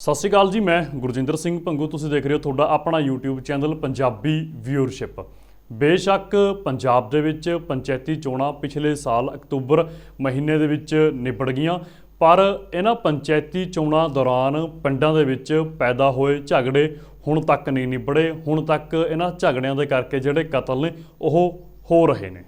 ਸਤਿ ਸ਼੍ਰੀ ਅਕਾਲ ਜੀ, ਮੈਂ ਗੁਰਜਿੰਦਰ ਸਿੰਘ ਭੰਗੂ। ਤੁਸੀਂ ਦੇਖ ਰਹੇ ਹੋ ਤੁਹਾਡਾ ਆਪਣਾ YouTube ਚੈਨਲ ਪੰਜਾਬੀ ਵਿਊਅਰਸ਼ਿਪ। ਬੇਸ਼ੱਕ ਪੰਜਾਬ ਦੇ ਵਿੱਚ ਪੰਚਾਇਤੀ ਚੋਣਾਂ ਪਿਛਲੇ ਸਾਲ ਅਕਤੂਬਰ ਮਹੀਨੇ ਦੇ ਵਿੱਚ ਨਿਬੜ ਗਈਆਂ, ਪਰ ਇਹਨਾਂ ਪੰਚਾਇਤੀ ਚੋਣਾਂ ਦੌਰਾਨ ਪਿੰਡਾਂ ਦੇ ਵਿੱਚ ਪੈਦਾ ਹੋਏ ਝਗੜੇ ਹੁਣ ਤੱਕ ਨਹੀਂ ਨਿਬੜੇ। ਹੁਣ ਤੱਕ ਇਹਨਾਂ ਝਗੜਿਆਂ ਦੇ ਕਰਕੇ ਜਿਹੜੇ ਕਤਲ ਨੇ, ਉਹ ਹੋ ਰਹੇ ਨੇ।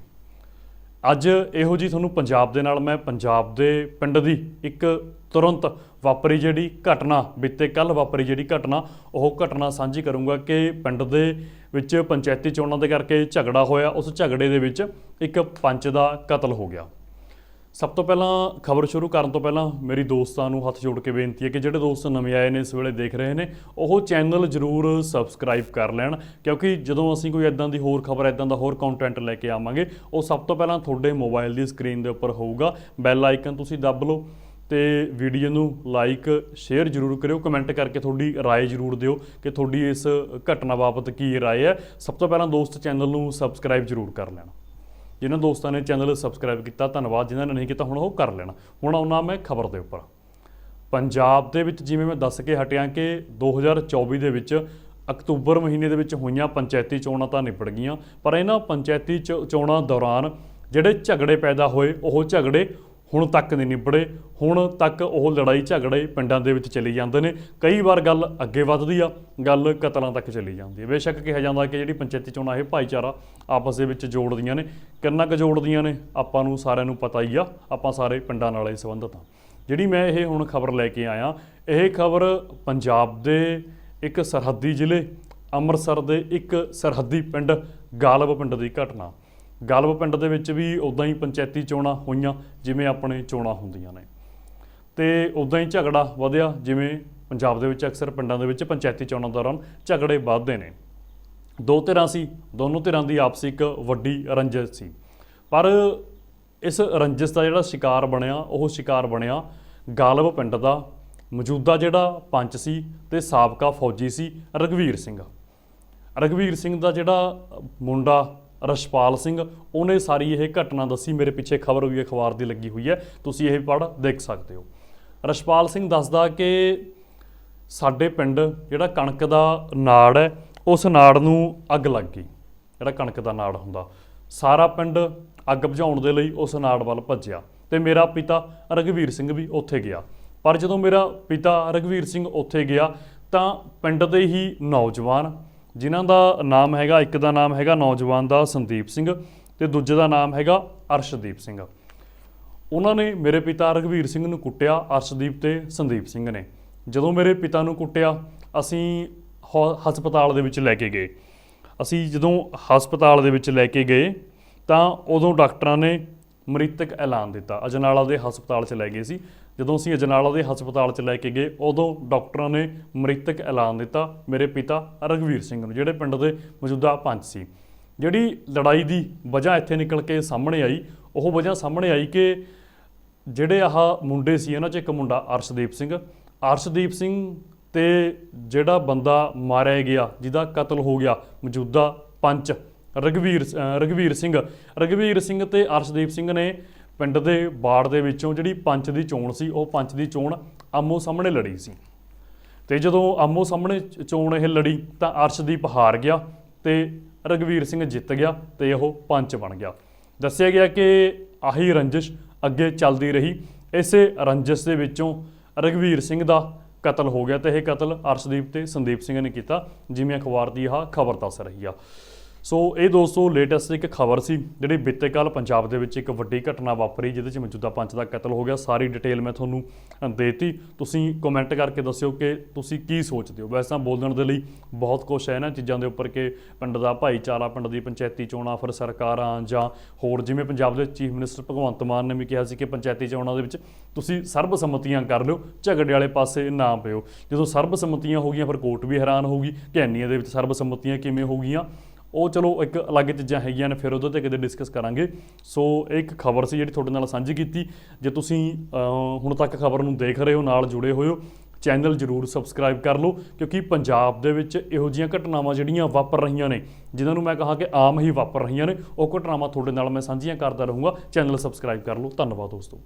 ਅੱਜ ਇਹੋ ਜੀ ਤੁਹਾਨੂੰ ਪੰਜਾਬ ਦੇ ਨਾਲ ਮੈਂ ਪੰਜਾਬ ਦੇ ਪਿੰਡ ਦੀ ਇੱਕ ਤੁਰੰਤ ਵਾਪਰੀ ਜਿਹੜੀ ਘਟਨਾ, ਬੀਤੇ ਕੱਲ ਵਾਪਰੀ ਜਿਹੜੀ ਘਟਨਾ, ਉਹ ਘਟਨਾ ਸਾਂਝੀ ਕਰੂੰਗਾ ਕਿ ਪਿੰਡ ਦੇ ਵਿੱਚ ਪੰਚਾਇਤੀ ਚੋਣਾਂ ਦੇ ਕਰਕੇ ਝਗੜਾ ਹੋਇਆ। ਉਸ ਝਗੜੇ ਦੇ ਵਿੱਚ ਇੱਕ ਪੰਚ ਦਾ ਕਤਲ ਹੋ ਗਿਆ। ਸਭ ਤੋਂ ਪਹਿਲਾਂ ਖਬਰ ਸ਼ੁਰੂ ਕਰਨ ਤੋਂ ਪਹਿਲਾਂ ਮੇਰੀ ਦੋਸਤਾਂ ਨੂੰ ਹੱਥ ਜੋੜ ਕੇ ਬੇਨਤੀ ਹੈ ਕਿ ਜਿਹੜੇ ਦੋਸਤ ਨਵੇਂ ਆਏ ਨੇ ਇਸ ਵੇਲੇ ਦੇਖ ਰਹੇ ਨੇ ਉਹ ਚੈਨਲ ਜਰੂਰ ਸਬਸਕ੍ਰਾਈਬ ਕਰ ਲੈਣ ਕਿਉਂਕਿ ਜਦੋਂ ਅਸੀਂ ਕੋਈ ਇਦਾਂ ਦੀ ਹੋਰ ਖਬਰ ਇਦਾਂ ਦਾ ਹੋਰ ਕੰਟੈਂਟ ਲੈ ਕੇ ਆਵਾਂਗੇ ਉਹ ਸਭ ਤੋਂ ਪਹਿਲਾਂ ਤੁਹਾਡੇ ਮੋਬਾਈਲ ਦੀ ਸਕਰੀਨ ਦੇ ਉੱਪਰ ਹੋਊਗਾ ਬੈਲ ਆਈਕਨ ਤੁਸੀਂ ਦੱਬ ਲਓ ਤੇ ਵੀਡੀਓ ਨੂੰ ਲਾਈਕ ਸ਼ੇਅਰ ਜਰੂਰ ਕਰਿਓ ਕਮੈਂਟ ਕਰਕੇ ਤੁਹਾਡੀ رائے ਜਰੂਰ ਦਿਓ ਕਿ ਤੁਹਾਡੀ ਇਸ ਘਟਨਾ ਬਾਬਤ ਕੀ رائے ਹੈ ਸਭ ਤੋਂ ਪਹਿਲਾਂ ਦੋਸਤ ਚੈਨਲ ਨੂੰ ਸਬਸਕ੍ਰਾਈਬ ਜਰੂਰ ਕਰ ਲੈਣਾ ਜਿਨ੍ਹਾਂ ਦੋਸਤਾਂ ਨੇ ਚੈਨਲ ਸਬਸਕ੍ਰਾਈਬ ਕੀਤਾ, ਧੰਨਵਾਦ। ਜਿਨ੍ਹਾਂ ਨੇ ਨਹੀਂ ਕੀਤਾ, ਹੁਣ ਉਹ ਕਰ ਲੈਣਾ। ਹੁਣ ਆਉਣਾ ਮੈਂ ਖਬਰ ਦੇ ਉੱਪਰ। ਪੰਜਾਬ ਦੇ ਵਿੱਚ ਜਿਵੇਂ ਮੈਂ ਦੱਸ ਕੇ ਹਟਿਆ ਕਿ 2024 ਦੇ ਵਿੱਚ ਅਕਤੂਬਰ ਮਹੀਨੇ ਦੇ ਵਿੱਚ ਹੋਈਆਂ ਪੰਚਾਇਤੀ ਚੋਣਾਂ ਤਾਂ ਨਿਬੜ ਗਈਆਂ, ਪਰ ਇਹਨਾਂ ਪੰਚਾਇਤੀ ਚ- ਚੋਣਾਂ ਦੌਰਾਨ ਜਿਹੜੇ ਝਗੜੇ ਪੈਦਾ ਹੋਏ, ਉਹ ਝਗੜੇ ਹੁਣ ਤੱਕ ਨਹੀਂ ਨਿਬੜੇ, ਹੁਣ ਤੱਕ ਉਹ ਲੜਾਈ ਝਗੜੇ ਪਿੰਡਾਂ ਦੇ ਵਿੱਚ ਚਲੀ ਜਾਂਦੇ ਨੇ। ਕਈ ਵਾਰ ਗੱਲ ਅੱਗੇ ਵੱਧਦੀ ਆ, ਗੱਲ ਕਤਲਾਂ ਤੱਕ ਚਲੀ ਜਾਂਦੀ ਹੈ ਬੇਸ਼ੱਕ ਕਿਹਾ ਜਾਂਦਾ ਕਿ ਜਿਹੜੀ ਪੰਚਾਇਤੀ ਚੋਣਾਂ ਇਹ ਭਾਈਚਾਰਾ ਆਪਸ ਦੇ ਵਿੱਚ ਜੋੜਦੀਆਂ ਨੇ। ਕਿੰਨਾ ਕੁ ਜੋੜਦੀਆਂ ਨੇ, ਆਪਾਂ ਨੂੰ ਸਾਰਿਆਂ ਨੂੰ ਪਤਾ ਹੀ ਆ। ਆਪਾਂ ਸਾਰੇ ਪਿੰਡਾਂ ਨਾਲ ਹੀ ਸੰਬੰਧਿਤ ਹਾਂ ਜਿਹੜੀ ਮੈਂ ਇਹ ਹੁਣ ਖਬਰ ਲੈ ਕੇ ਆਇਆ, ਇਹ ਖਬਰ ਪੰਜਾਬ ਦੇ ਇੱਕ ਸਰਹੱਦੀ ਜ਼ਿਲ੍ਹੇ, ਅੰਮ੍ਰਿਤਸਰ ਦੇ ਇੱਕ ਸਰਹੱਦੀ ਪਿੰਡ, ਗਾਲਬ ਪਿੰਡ ਦੀ ਘਟਨਾ। ਗਾਲਬ ਪਿੰਡ ਦੇ ਵਿੱਚ ਵੀ ਉਦਾਂ ਹੀ ਪੰਚਾਇਤੀ ਚੋਣਾਂ ਹੋਈਆਂ, ਜਿਵੇਂ ਆਪਣੇ ਚੋਣਾਂ ਹੁੰਦੀਆਂ ਨੇ। ਤੇ ਉਦਾਂ ਹੀ ਝਗੜਾ ਵਧਿਆ, ਜਿਵੇਂ ਪੰਜਾਬ ਦੇ ਵਿੱਚ ਅਕਸਰ ਪਿੰਡਾਂ ਦੇ ਵਿੱਚ ਪੰਚਾਇਤੀ ਚੋਣਾਂ ਦੌਰਾਨ ਝਗੜੇ ਵੱਧਦੇ ਨੇ। ਦੋ ਧਿਰਾਂ ਸੀ, ਦੋਨੋਂ ਧਿਰਾਂ ਦੀ ਆਪਸੀ ਇੱਕ ਵੱਡੀ ਰੰਜਿਸ਼ ਸੀ। ਪਰ ਇਸ ਰੰਜਿਸ਼ ਦਾ ਜਿਹੜਾ ਸ਼ਿਕਾਰ ਬਣਿਆ, ਉਹ ਸ਼ਿਕਾਰ ਬਣਿਆ ਗਾਲਬ ਪਿੰਡ ਦਾ ਮੌਜੂਦਾ ਜਿਹੜਾ ਪੰਚ ਸੀ ਤੇ ਸਾਬਕਾ ਫੌਜੀ ਸੀ ਰਗਵੀਰ ਸਿੰਘ। ਰਗਵੀਰ ਸਿੰਘ ਦਾ ਜਿਹੜਾ ਮੁੰਡਾ ਰਸ਼ਪਾਲ ਸਿੰਘ, ਉਹਨੇ ਸਾਰੀ ਇਹ ਘਟਨਾ ਦੱਸੀ, ਮੇਰੇ ਪਿੱਛੇ ਖਬਰ ਵੀ ਅਖਬਾਰ ਦੀ ਲੱਗੀ ਹੋਈ ਹੈ, ਤੁਸੀਂ ਇਹ ਪੜ੍ਹ ਦੇਖ ਸਕਦੇ ਹੋ। ਰਸ਼ਪਾਲ ਸਿੰਘ ਦੱਸਦਾ ਕਿ ਸਾਡੇ ਪਿੰਡ ਜਿਹੜਾ ਕਣਕ ਦਾ ਨਾੜ ਹੈ, ਉਸ ਨਾੜ ਨੂੰ ਅੱਗ ਲੱਗ ਗਈ, ਜਿਹੜਾ ਕਣਕ ਦਾ ਨਾੜ ਹੁੰਦਾ। ਸਾਰਾ ਪਿੰਡ ਅੱਗ ਬੁਝਾਉਣ ਦੇ ਲਈ ਉਸ ਨਾੜ ਵੱਲ ਭੱਜਿਆ ਤੇ ਮੇਰਾ ਪਿਤਾ ਰਗਵੀਰ ਸਿੰਘ ਵੀ ਉੱਥੇ ਗਿਆ। ਪਰ ਜਦੋਂ ਮੇਰਾ ਪਿਤਾ ਰਗਵੀਰ ਸਿੰਘ ਉੱਥੇ ਗਿਆ, ਤਾਂ ਪਿੰਡ ਦੇ ਹੀ ਨੌਜਵਾਨ ਜਿਨ੍ਹਾਂ ਦਾ ਨਾਮ ਹੈਗਾ, ਇੱਕ ਦਾ ਨਾਮ ਹੈਗਾ ਨੌਜਵਾਨ ਦਾ ਸੰਦੀਪ ਸਿੰਘ ਤੇ ਦੂਜੇ ਦਾ ਨਾਮ ਹੈਗਾ ਅਰਸ਼ਦੀਪ ਸਿੰਘ। ਉਹਨਾਂ ਨੇ ਮੇਰੇ ਪਿਤਾ ਰਘਵੀਰ ਸਿੰਘ ਨੂੰ ਕੁੱਟਿਆ, ਅਰਸ਼ਦੀਪ ਤੇ ਸੰਦੀਪ ਸਿੰਘ ਨੇ। ਜਦੋਂ ਮੇਰੇ ਪਿਤਾ ਨੂੰ ਕੁੱਟਿਆ, ਅਸੀਂ ਹੋ- ਹਸਪਤਾਲ ਦੇ ਵਿੱਚ ਲੈ ਕੇ ਗਏ। ਅਸੀਂ ਜਦੋਂ ਹਸਪਤਾਲ ਦੇ ਵਿੱਚ ਲੈ ਕੇ ਗਏ, ਤਾਂ ਉਦੋਂ ਡਾਕਟਰਾਂ ਨੇ ਮ੍ਰਿਤਕ ਐਲਾਨ ਦਿੱਤਾ। ਅਜਨਾਲਾ ਦੇ ਹਸਪਤਾਲ 'ਚ ਲੈ ਗਏ ਸੀ। ਜਦੋਂ ਅਸੀਂ ਅਜਨਾਲਾ ਦੇ ਹਸਪਤਾਲ 'ਚ ਲੈ ਕੇ ਗਏ, ਉਦੋਂ ਡਾਕਟਰਾਂ ਨੇ ਮ੍ਰਿਤਕ ਐਲਾਨ ਦਿੱਤਾ ਮੇਰੇ ਪਿਤਾ ਰਘਵੀਰ ਸਿੰਘ ਨੂੰ, ਜਿਹੜੇ ਪਿੰਡ ਦੇ ਮੌਜੂਦਾ ਪੰਚ ਸੀ। ਜਿਹੜੀ ਲੜਾਈ ਦੀ ਵਜ੍ਹਾ ਇੱਥੇ ਨਿਕਲ ਕੇ ਸਾਹਮਣੇ ਆਈ, ਉਹ ਵਜ੍ਹਾ ਸਾਹਮਣੇ ਆਈ ਕਿ ਜਿਹੜੇ ਆਹ ਮੁੰਡੇ ਸੀ, ਇਹਨਾਂ 'ਚ ਇੱਕ ਮੁੰਡਾ ਅਰਸ਼ਦੀਪ ਸਿੰਘ। ਅਰਸ਼ਦੀਪ ਸਿੰਘ ਤੇ ਜਿਹੜਾ ਬੰਦਾ ਮਾਰਿਆ ਗਿਆ, ਜਿਹਦਾ ਕਤਲ ਹੋ ਗਿਆ, ਮੌਜੂਦਾ ਪੰਚ ਰਗਵੀਰ ਅਹ ਰਘਵੀਰ ਸਿੰਘ। ਰਗਵੀਰ ਸਿੰਘ ਤੇ ਅਰਸ਼ਦੀਪ ਸਿੰਘ ਨੇ ਪਿੰਡ ਦੇ ਬਾੜ ਦੇ ਵਿੱਚੋਂ ਜਿਹੜੀ ਪੰਚ ਦੀ ਚੋਣ ਸੀ, ਉਹ ਪੰਚ ਦੀ ਚੋਣ ਆਮੋ ਸਾਹਮਣੇ ਲੜੀ ਸੀ। ਤੇ ਜਦੋਂ ਆਮੋ ਸਾਹਮਣੇ ਚੋਣ ਇਹ ਲੜੀ, ਤਾਂ ਅਰਸ਼ਦੀਪ ਹਾਰ ਗਿਆ ਤੇ ਰਗਵੀਰ ਸਿੰਘ ਜਿੱਤ ਗਿਆ ਤੇ ਉਹ ਪੰਚ ਬਣ ਗਿਆ। ਦੱਸਿਆ ਗਿਆ ਕਿ ਆਹੀ ਰੰਜਿਸ਼ ਅੱਗੇ ਚੱਲਦੀ ਰਹੀ। ਇਸੇ ਰੰਜਿਸ਼ ਦੇ ਵਿੱਚੋਂ ਰਗਵੀਰ ਸਿੰਘ ਦਾ ਕਤਲ ਹੋ ਗਿਆ ਤੇ ਇਹ ਕਤਲ ਅਰਸ਼ਦੀਪ ਤੇ ਸੰਦੀਪ ਸਿੰਘ ਨੇ ਕੀਤਾ, ਜਿਵੇਂ ਅਖਬਾਰ ਦੀ ਆਹ ਖਬਰ ਦੱਸ ਰਹੀ ਆ। ਸੋ ਇਹ ਦੋਸਤੋ ਲੇਟੈਸਟ ਇੱਕ ਖਬਰ ਸੀ, ਜਿਹੜੀ ਬੀਤੇ ਕੱਲ ਪੰਜਾਬ ਦੇ ਵਿੱਚ ਇੱਕ ਵੱਡੀ ਘਟਨਾ ਵਾਪਰੀ, ਜਿਹਦੇ ਚ ਮੌਜੂਦਾ ਪੰਚ ਦਾ ਕਤਲ ਹੋ ਗਿਆ। ਸਾਰੀ ਡਿਟੇਲ ਮੈਂ ਤੁਹਾਨੂੰ ਦੇਤੀ। ਤੁਸੀਂ ਕਮੈਂਟ ਕਰਕੇ ਦੱਸਿਓ ਕਿ ਤੁਸੀਂ ਕੀ ਸੋਚਦੇ ਹੋ। ਵੈਸੇ ਤਾਂ ਬੋਲਣ ਦੇ ਲਈ ਬਹੁਤ ਕੁਝ ਹੈ ਇਹਨਾਂ ਚੀਜ਼ਾਂ ਦੇ ਉੱਪਰ ਕਿ ਪਿੰਡ ਦਾ ਭਾਈਚਾਰਾ, ਪਿੰਡ ਦੀ ਪੰਚਾਇਤੀ ਚੋਣਾਂ, ਫਿਰ ਸਰਕਾਰਾਂ ਜਾਂ ਹੋਰ, ਜਿਵੇਂ ਪੰਜਾਬ ਦੇ ਚੀਫ ਮਿਨਿਸਟਰ ਭਗਵੰਤ ਮਾਨ ਨੇ ਵੀ ਕਿਹਾ ਸੀ ਕਿ ਪੰਚਾਇਤੀ ਚੋਣਾਂ ਦੇ ਵਿੱਚ ਤੁਸੀਂ ਸਰਬਸੰਮਤੀਆਂ ਕਰ ਲਿਓ, ਝਗੜੇ ਵਾਲੇ ਪਾਸੇ ਨਾ ਪਿਓ। ਜਦੋਂ ਸਰਬਸੰਮਤੀਆਂ ਹੋ ਗਈਆਂ, ਫਿਰ ਕੋਰਟ ਵੀ ਹੈਰਾਨ ਹੋਊਗੀ ਕਿ ਇੰਨੀਆਂ ਦੇ ਵਿੱਚ ਸਰਬਸੰਮਤੀਆਂ ਕਿਵੇਂ ਹੋ ਗਈਆਂ? ਉਹ ਚਲੋ ਇੱਕ ਅਲੱਗ ਚੀਜ਼ਾਂ ਹੈਗੀਆਂ ਨੇ, ਫਿਰ ਉਹਦੇ ਤੇ ਕਿਤੇ ਡਿਸਕਸ ਕਰਾਂਗੇ। ਸੋ ਇਹ ਇੱਕ ਖਬਰ ਸੀ ਜਿਹੜੀ ਤੁਹਾਡੇ ਨਾਲ ਸਾਂਝੀ ਕੀਤੀ। ਜੇ ਤੁਸੀਂ ਹੁਣ ਤੱਕ ਖਬਰ ਨੂੰ ਦੇਖ ਰਹੇ ਹੋ, ਨਾਲ ਜੁੜੇ ਹੋਏ ਹੋ, ਚੈਨਲ ਜਰੂਰ ਸਬਸਕ੍ਰਾਈਬ ਕਰ ਲਓ, ਕਿਉਂਕਿ ਪੰਜਾਬ ਦੇ ਵਿੱਚ ਇਹੋ ਜਿਹੀਆਂ ਘਟਨਾਵਾਂ ਜਿਹੜੀਆਂ ਵਾਪਰ ਰਹੀਆਂ ਨੇ, ਜਿਨ੍ਹਾਂ ਨੂੰ ਮੈਂ ਕਹਾ ਕਿ ਆਮ ਹੀ ਵਾਪਰ ਰਹੀਆਂ ਨੇ, ਉਹ ਘਟਨਾਵਾਂ ਤੁਹਾਡੇ ਨਾਲ ਮੈਂ ਸਾਂਝੀਆਂ ਕਰਦਾ ਰਹੂੰਗਾ। ਚੈਨਲ ਸਬਸਕ੍ਰਾਈਬ ਕਰ ਲਓ। ਧੰਨਵਾਦ ਦੋਸਤੋ।